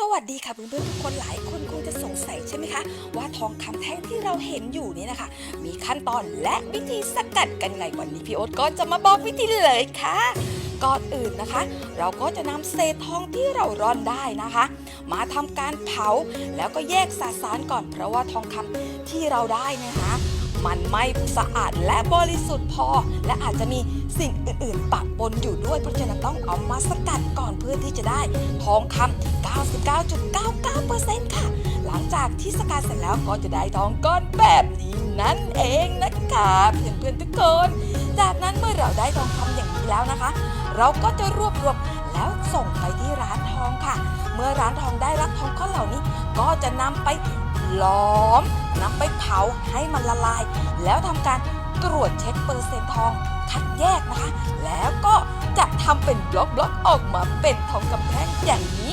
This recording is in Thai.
สวัสดีค่ะเพื่อนๆทุกคนหลายคนคงจะสงสัยใช่ไหมคะ ว่าทองคำแท่งที่เราเห็นอยู่นี่นะคะ มีขั้นตอนและวิธีสกัดกันไงวันนี้พี่โอ๊ตก็จะมาบอกวิธีเลยค่ะก่อนอื่นนะคะ เราก็จะนำเศษทองที่เราร่อนได้นะคะ มาทำการเผาแล้วก็แยกสสารก่อนเพราะว่าทองคำที่เราได้นะคะ มันไม่สะอาดและบริสุทธิ์พอ และอาจจะมีสิ่งอื่นๆปะปนอยู่ด้วยเพราะฉะนั้นต้องเอามาสกัด ก่อนเพื่อที่จะได้ทองคำ99.99%ค่ะ หลังจากที่สกัดเสร็จแล้วก็จะได้ทองก้อนแบบนี้นั่นเองนะคะเพื่อนๆทุกคน จากนั้นเมื่อเราได้ทองคำอย่างนี้แล้วนะคะ เราก็จะรวบรวมแล้วส่งไปที่ร้านทองค่ะ เมื่อร้านทองได้รับทองก้อนเหล่านี้ ก็จะนำไปหลอมนำไปเผาให้มันละลาย แล้วทำการตรวจเช็คเปอร์เซ็นต์ทองคัดแยกนะคะ แล้วก็ จะทำเป็นบล็อกบล็อกๆออกมาเป็นทองคำแท่งอย่างนี้